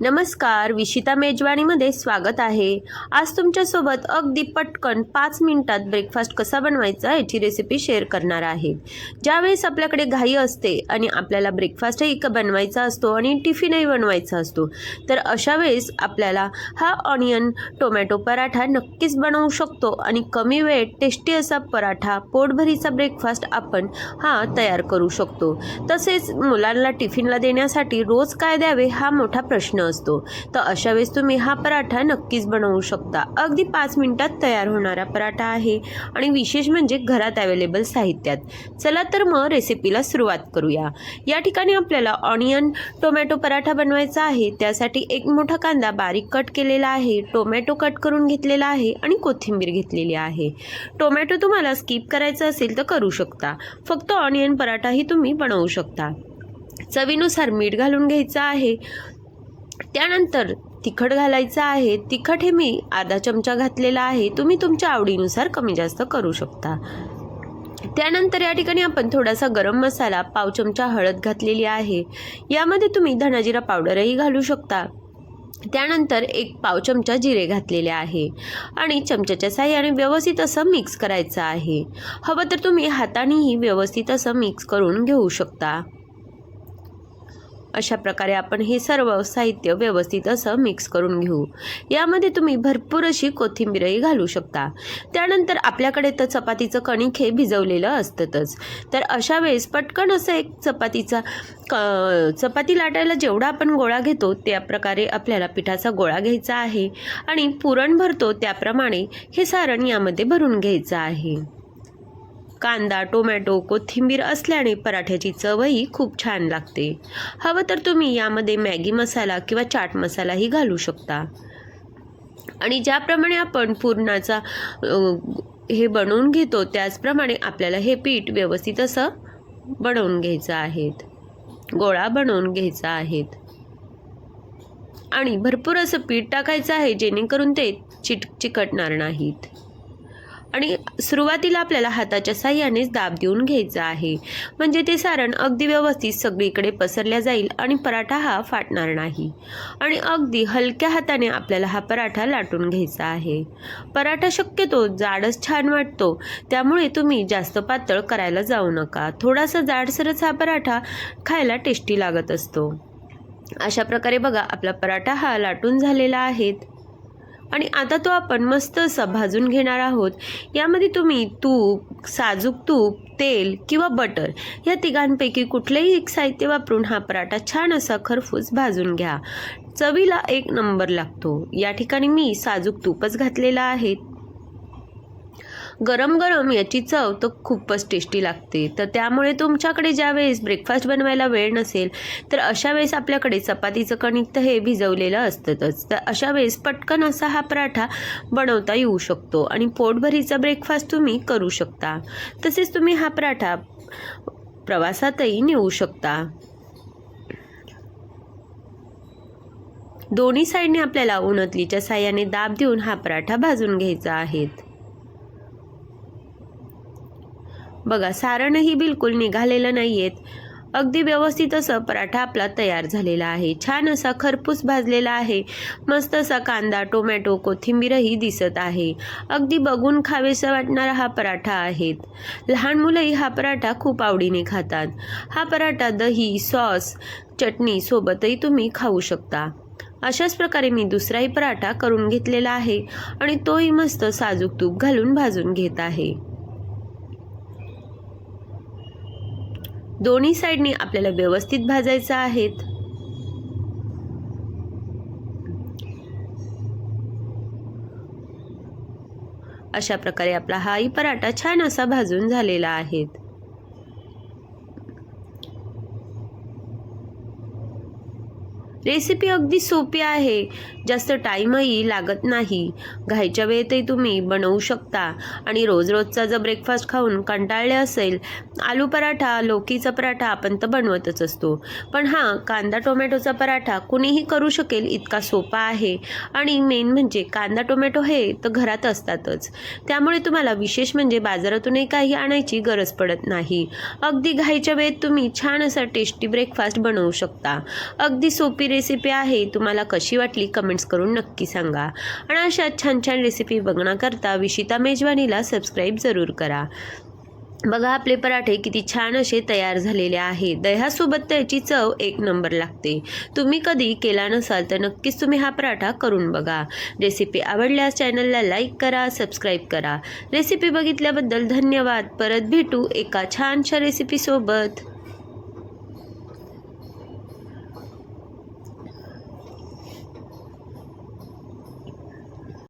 नमस्कार विशिता मेजवानीमध्ये स्वागत आहे. आज तुमच्यासोबत अगदी पटकन पाच मिनिटात ब्रेकफास्ट कसा बनवायचा याची रेसिपी शेअर करणार आहे. ज्यावेळेस आपल्याकडे घाई असते आणि आपल्याला ब्रेकफास्टही बनवायचा असतो आणि टिफिनही बनवायचा असतो तर अशा वेळेस आपल्याला हा ऑनियन टोमॅटो पराठा नक्कीच बनवू शकतो आणि कमी वेळेत टेस्टी असा पराठा पोटभरीचा ब्रेकफास्ट आपण हा तयार करू शकतो. तसेच मुलांना टिफिनला देण्यासाठी रोज काय द्यावे हा मोठा प्रश्न असतो. तर अशा वेळेस तुम्ही हा पराठा नक्कीच बनवू शकता. अगदी पाच मिनिटात तयार होणारा पराठा आहे आणि विशेष म्हणजे घरात अवेलेबल साहित्यात. चला तर मग रेसिपीला सुरुवात करूया. या ठिकाणी आपल्याला ऑनियन टोमॅटो पराठा बनवायचा आहे. त्यासाठी एक मोठा कांदा बारीक कट केलेला आहे. टोमॅटो कट करून घेतलेला आहे आणि कोथिंबीर घेतलेली आहे. टोमॅटो तुम्हाला स्किप करायचं असेल तर करू शकता. फक्त ऑनियन पराठाही तुम्ही बनवू शकता. चवीनुसार मीठ घालून घ्यायचं आहे. त्यानंतर तिखट घालायचं आहे. तिखट हे मी अर्धा चमचा घातलेला आहे. तुम्ही तुमच्या आवडीनुसार कमी जास्त करू शकता. त्यानंतर या ठिकाणी आपण थोडासा गरम मसाला पाव चमचा हळद घातलेली आहे. यामध्ये तुम्ही धनाजिरा पावडरही घालू शकता. त्यानंतर एक पाव चमचा जिरे घातलेले आहे. आणि चमच्याच्या साह्याने व्यवस्थित असं मिक्स करायचं आहे. हवं तर तुम्ही हातानेही व्यवस्थित असं मिक्स करून घेऊ शकता. अशा प्रकारे आपण हे सर्व साहित्य व्यवस्थित असं मिक्स करून घेऊ. यामध्ये तुम्ही भरपूर अशी कोथिंबीरही घालू शकता. त्यानंतर आपल्याकडे तर चपातीचं कणिक हे भिजवलेलं असतंच तर अशा वेळेस पटकन असं एक चपातीचा क चपाती लाटायला जेवढा आपण गोळा घेतो त्या प्रकारे आपल्याला पिठाचा गोळा घ्यायचा आहे. आणि पुरण भरतो त्याप्रमाणे हे सारण यामध्ये भरून घ्यायचं आहे. कांदा टोमॅटो कोथिंबीर असल्याने पराठ्याची चवही खूप छान लागते. हवं तर तुम्ही यामध्ये मॅगी मसाला किंवा चाट मसालाही घालू शकता. आणि ज्याप्रमाणे आपण पुरणाचा हे बनवून घेतो त्याचप्रमाणे आपल्याला हे पीठ व्यवस्थित असं बनवून घ्यायचं आहेत. गोळा बनवून घ्यायचा आहेत. आणि भरपूर असं पीठ टाकायचं आहे जेणेकरून ते चिट चिकटणार नाहीत. आणि सुरुवातीला आपल्याला हाताच्या साह्यानेच दाब देऊन घ्यायचा आहे. म्हणजे ते सारण अगदी व्यवस्थित सगळीकडे पसरल्या जाईल आणि पराठा हा फाटणार नाही. आणि अगदी हलक्या हाताने आपल्याला हा पराठा लाटून घ्यायचा आहे. पराठा शक्यतो जाडच छान वाटतो. त्यामुळे तुम्ही जास्त पातळ करायला जाऊ नका. थोडासा जाडसरच हा पराठा खायला टेस्टी लागत असतो. अशा प्रकारे बघा आपला पराठा हा लाटून झालेला आहे. आणि आता तो आपण मस्त असा भाजून घेणार आहोत. यामध्ये तुम्ही तूप साजूक तूप तेल किंवा बटर या तिघांपैकी कुठलेही एक साहित्य वापरून हा पराठा छान असा खरफूस भाजून घ्या. चवीला एक नंबर लागतो. या ठिकाणी मी साजूक तूपच घातलेला आहे. गरम गरम याची चव तर खूपच टेस्टी लागते. तर त्यामुळे तुमच्याकडे ज्या वेळेस ब्रेकफास्ट बनवायला वेळ नसेल तर अशा वेळेस आपल्याकडे चपातीचं कणिक तर हे भिजवलेलं असतंच. तर अशा वेळेस पटकन असा हा पराठा बनवता येऊ शकतो आणि पोटभरीचा ब्रेकफास्ट तुम्ही करू शकता. तसेच तुम्ही हा पराठा प्रवासातही नेऊ शकता. दोन्ही साईडने आपल्याला उन्हतलीच्या साह्याने दाब देऊन हा पराठा भाजून घ्यायचा आहे. बघा सारणही बिलकुल निघालेलं नाही आहेत अगदी व्यवस्थित असं पराठा आपला तयार झालेला आहे. छान असा खरपूस भाजलेला आहे. मस्त असा कांदा टोमॅटो कोथिंबीरही दिसत आहे. अगदी बघून खावेसा वाटणारा हा पराठा आहेत. लहान मुलंही हा पराठा खूप आवडीने खातात. हा पराठा दही सॉस चटणी सोबतही तुम्ही खाऊ शकता. अशाच प्रकारे मी दुसराही पराठा करून घेतलेला आहे आणि तोही मस्त साजूक तूप घालून भाजून घेत आहे. दोन्ही साईडनी आपल्याला व्यवस्थित भाजायचं आहेत. अशा प्रकारे आपला हाही पराठा छान असा भाजून झालेला आहे. रेसिपी अगदी सोपी आहे. जास्त टाईमही लागत नाही. घाईच्या वेळेतही तुम्ही बनवू शकता. आणि रोज रोजचा जर ब्रेकफास्ट खाऊन कंटाळले असेल आलू पराठा लोकीचा पराठा आपण तर बनवतच असतो. पण हां कांदा टोमॅटोचा पराठा कुणीही करू शकेल इतका सोपा आहे. आणि मेन म्हणजे कांदा टोमॅटो हे तर घरात असतातच. त्यामुळे तुम्हाला विशेष म्हणजे बाजारातूनही काही आणायची गरज पडत नाही. अगदी घाईच्या वेळेत तुम्ही छान असा टेस्टी ब्रेकफास्ट बनवू शकता. अगदी सोपी रेसिपी आहे तुम्हाला कशी वाटली कमेंट्स करून नक्की सांगा. आणि अशा छान छान रेसिपी बघण्याकरता विशिता मेजवानीला सबस्क्राईब जरूर करा. बघा आपले पराठे किती छान असे तयार झालेले आहेत. दह्यासोबत त्याची चव एक नंबर लागते. तुम्ही कधी केला नसाल तर नक्कीच तुम्ही हा पराठा करून बघा. रेसिपी आवडल्यास चॅनलला लाईक करा सबस्क्राईब करा. रेसिपी बघितल्याबद्दल धन्यवाद. परत भेटू एका छानशा रेसिपीसोबत